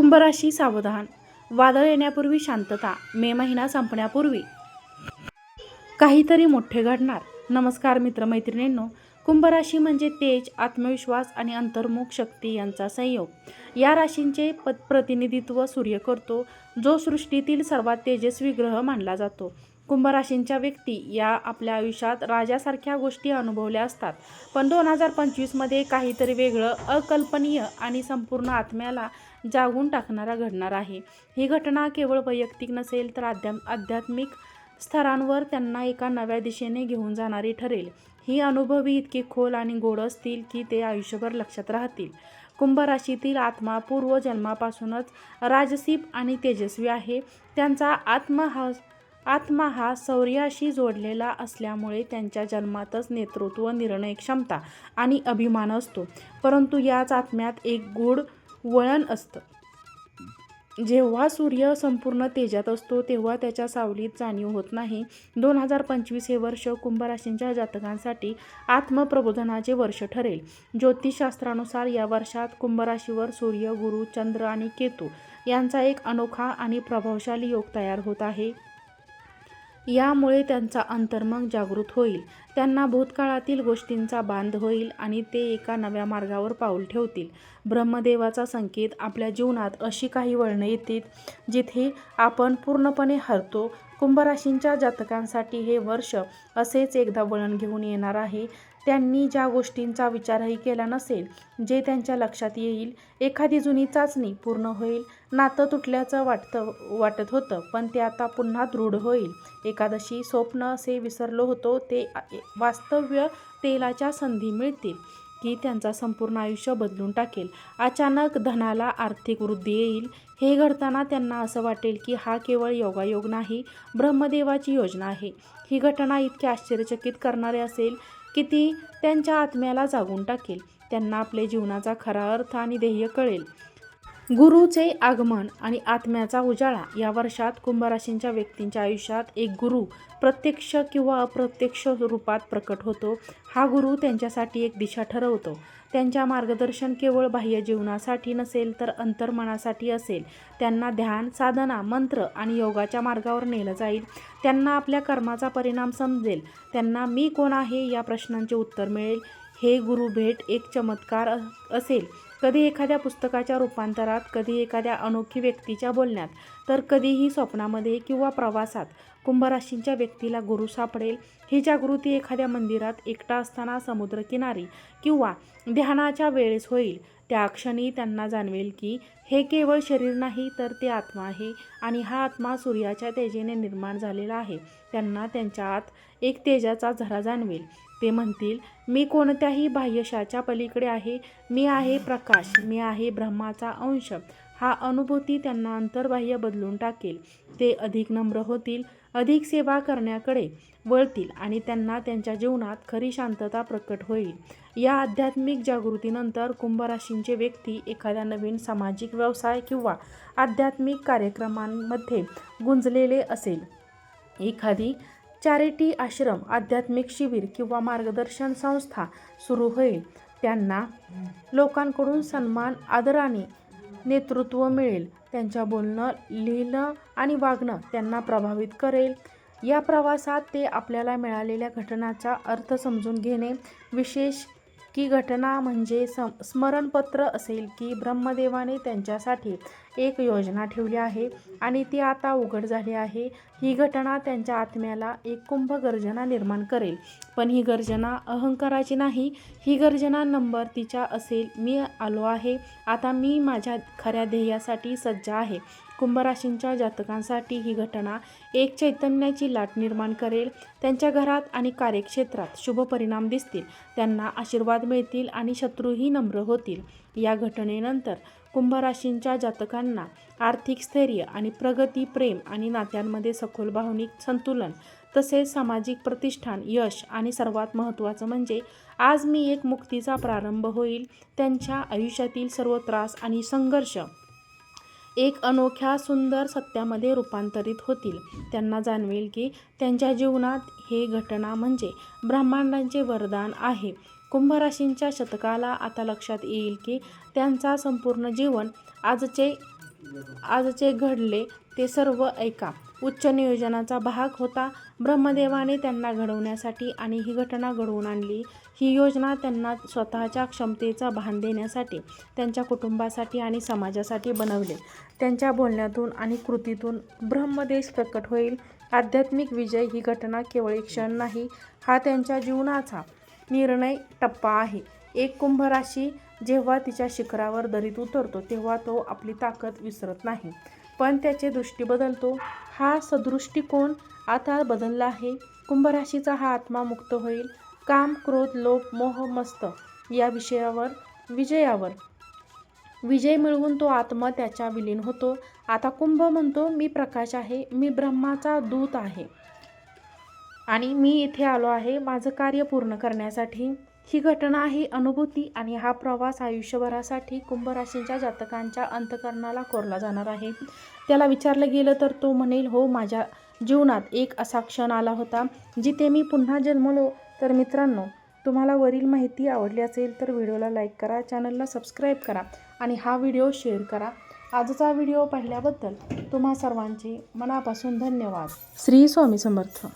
कुंभराशी सावधान. वादळ येण्यापूर्वी शांतता. मे महिना संपण्यापूर्वी. काहीतरी मोठे घडणार. नमस्कार मित्रमैत्रिणींनो. कुंभराशी म्हणजे तेज आत्मविश्वास आणि अंतर्मुख शक्ती यांचा संयोग. या राशींचे प प्रतिनिधित्व सूर्य करतो. जो सृष्टीतील सर्वात तेजस्वी ग्रह मानला जातो. कुंभराशींच्या व्यक्ती या आपल्या आयुष्यात राजासारख्या गोष्टी अनुभवल्या असतात. पण दोन हजार पंचवीसमध्ये काहीतरी वेगळं अकल्पनीय आणि संपूर्ण आत्म्याला जागून टाकणारा घडणार आहे. ही घटना केवळ वैयक्तिक नसेल तर आध्या आध्यात्मिक स्तरांवर त्यांना एका नव्या दिशेने घेऊन जाणारी ठरेल. ही अनुभवी इतकी खोल आणि गोड असतील की ते आयुष्यभर लक्षात राहतील. कुंभराशीतील आत्मा आत्मा पूर्वजन्मापासूनच राजसीप आणि तेजस्वी आहे. त्यांचा आत्मा हा आत्मा हा शौर्याशी जोडलेला असल्यामुळे त्यांच्या जन्मातच नेतृत्व निर्णय क्षमता आणि अभिमान असतो. परंतु याच आत्म्यात एक गूढ वळण असतं. जेव्हा सूर्य संपूर्ण तेजात असतो तेव्हा त्याच्या सावलीत जाणीव होत नाही. दोन हजार पंचवीस हे वर्ष कुंभ राशींच्या जातकांसाठी आत्मप्रबोधनाचे वर्ष ठरेल. ज्योतिषशास्त्रानुसार या वर्षात कुंभराशीवर सूर्य गुरु चंद्र आणि केतू यांचा एक अनोखा आणि प्रभावशाली योग तयार होत आहे. यामुळे त्यांचा अंतर्मन जागृत होईल. त्यांना भूतकाळातील गोष्टींचा बांध होईल आणि ते एका नव्या मार्गावर पाऊल ठेवतील. ब्रह्मदेवाचा संकेत आपल्या जीवनात अशी काही वळणं येतील जिथे आपण पूर्णपणे हरतो. कुंभराशींच्या जातकांसाठी हे वर्ष असेच एकदा वळण घेऊन येणार आहे. त्यांनी ज्या गोष्टींचा विचारही केला नसेल जे त्यांच्या लक्षात येईल एखादी जुनी चाचणी पूर्ण होईल. नातं तुटल्याचं वाटतं वाटत होतं पण ते आता पुन्हा दृढ होईल. एकादशी स्वप्न असे विसरलो होतो ते वास्तव्य तेलाच्या संधी मिळतील की त्यांचा संपूर्ण आयुष्य बदलून टाकेल. अचानक धनाला आर्थिक वृद्धी येईल. हे घडताना त्यांना असं वाटेल की हा केवळ योगायोग नाही ब्रह्मदेवाची योजना आहे. ही घटना इतकी आश्चर्यचकित करणारी असेल की ती त्यांच्या आत्म्याला जागून टाकेल. त्यांना आपले जीवनाचा खरा अर्थ आणि ध्येय कळेल. गुरुचे आगमन आणि आत्म्याचा उजाळा. या वर्षात कुंभराशींच्या व्यक्तींच्या आयुष्यात एक गुरु प्रत्यक्ष किंवा अप्रत्यक्ष रूपात प्रकट होतो. हा गुरु त्यांच्यासाठी एक दिशा ठरवतो. त्यांच्या मार्गदर्शन केवळ बाह्य जीवनासाठी नसेल तर अंतर्मनासाठी असेल. त्यांना ध्यान साधना मंत्र आणि योगाच्या मार्गावर नेलं जाईल. त्यांना आपल्या कर्माचा परिणाम समजेल. त्यांना मी कोण आहे या प्रश्नांचे उत्तर मिळेल. हे गुरु भेट एक चमत्कार असेल. कधी एखाद्या पुस्तकाच्या रूपांतरात कधी एखाद्या अनोखी व्यक्तीच्या बोलण्यात तर कधीही स्वप्नामध्ये किंवा प्रवासात कुंभराशींच्या व्यक्तीला गुरु सापडेल. ही जागृती एखाद्या मंदिरात एकटा असताना समुद्रकिनारी किंवा ध्यानाच्या वेळेस होईल. त्या क्षणी त्यांना जाणवेल की हे केवळ शरीर नाही तर ते आत्मा आहे आणि हा आत्मा सूर्याच्या तेजेने निर्माण झालेला आहे. त्यांना त्यांच्या आत एक तेजाचा झरा जाणवेल. ते म्हणतील मी कोणत्याही बाह्यशाच्या पलीकडे आहे. मी आहे प्रकाश. मी आहे ब्रह्माचा अंश. हा अनुभूती त्यांना अंतर्बाह्य बदलून टाकेल. ते अधिक नम्र होतील अधिक सेवा करण्याकडे वळतील आणि त्यांना त्यांच्या जीवनात खरी शांतता प्रकट होईल. या आध्यात्मिक जागृतीनंतर कुंभराशींचे व्यक्ती एखाद्या नवीन सामाजिक व्यवसाय किंवा आध्यात्मिक कार्यक्रमांमध्ये गुंजलेले असेल. एखादी चॅरिटी आश्रम आध्यात्मिक शिबिर किंवा मार्गदर्शन संस्था सुरू होईल. त्यांना लोकांकडून सन्मान आदराने नेतृत्व मिळेल. त्यांच्या बोलणं लिहिणं आणि वागणं त्यांना प्रभावित करेल. या प्रवासात ते आपल्याला मिळालेल्या घटनाचा अर्थ समजून घेणे विशेष की घटना म्हणजे सम स्मरणपत्र असेल की ब्रह्मदेवाने त्यांच्यासाठी एक योजना ठेवली आहे आणि ती आता उघड झाली आहे. ही घटना त्यांच्या आत्म्याला एक कुंभ गर्जना निर्माण करेल. पण ही गर्जना अहंकाराची नाही. ही गर्जना नंबर तिच्या असेल. मी आलो आहे. आता मी माझ्या खऱ्या ध्येयासाठी सज्ज आहे. कुंभराशींच्या जातकांसाठी ही घटना एक चैतन्याची लाट निर्माण करेल. त्यांच्या घरात आणि कार्यक्षेत्रात शुभ परिणाम दिसतील. त्यांना आशीर्वाद मिळतील आणि शत्रूही नम्र होतील. या घटनेनंतर कुंभराशींच्या जातकांना आर्थिक स्थैर्य आणि प्रगती प्रेम आणि नात्यांमध्ये सखोल भावनिक संतुलन तसेच सामाजिक प्रतिष्ठान यश आणि सर्वात महत्त्वाचं म्हणजे आज मी एक मुक्तीचा प्रारंभ होईल. त्यांच्या आयुष्यातील सर्व त्रास आणि संघर्ष एक अनोख्या सुंदर सत्यामध्ये रूपांतरित होतील. त्यांना जाणवेल की त्यांच्या जीवनात हे घटना म्हणजे ब्रह्मांडांचे वरदान आहे. कुंभराशींच्या शतकाला आता लक्षात येईल की त्यांचा संपूर्ण जीवन आजचे आजचे घडले ते सर्व ऐका. उच्च नियोजनाचा भाग होता. ब्रह्मदेवाने त्यांना घडवण्यासाठी आणि ही घटना घडवून आणली. ही योजना त्यांना स्वतःच्या क्षमतेचा भान देण्यासाठी त्यांच्या कुटुंबासाठी आणि समाजासाठी बनवले. त्यांच्या बोलण्यातून आणि कृतीतून ब्रह्मदेश प्रकट होईल. आध्यात्मिक विजय ही घटना केवळ एक क्षण नाही हा त्यांच्या जीवनाचा निर्णय टप्पा आहे. एक कुंभराशी जेव्हा तिच्या शिखरावर दरीत उतरतो तेव्हा तो आपली ताकद विसरत नाही. पण त्याचे दृष्टी बदलतो. हा सदृष्टिकोन आता बदलला आहे. कुंभराशीचा हा आत्मा मुक्त होईल. काम क्रोध लोभ मोह मस्त या विषयावर विजयावर. विजय मिळवून तो आत्मा त्याच्या विलीन होतो. आता कुंभ म्हणतो मी प्रकाश आहे. मी ब्रह्माचा दूत आहे. आणि मी इथे आलो आहे. माझं कार्य पूर्ण करण्यासाठी. ही घटना ही अनुभूती आणि हा प्रवास आयुष्यभरासाठी कुंभराशींच्या जातकांच्या अंतकरणाला कोरला जाणार आहे. त्याला विचारलं गेलं तर तो म्हणेल हो माझ्या जीवनात एक असा क्षण आला होता जिथे मी पुन्हा जन्मलो. तर मित्रांनो तुम्हाला वरील माहिती आवडली असेल तर व्हिडिओला लाईक करा चॅनलला सबस्क्राईब करा आणि हा व्हिडिओ शेअर करा. आजचा व्हिडिओ पाहिल्याबद्दल तुम्हा सर्वांचे मनापासून धन्यवाद. श्री स्वामी समर्थ.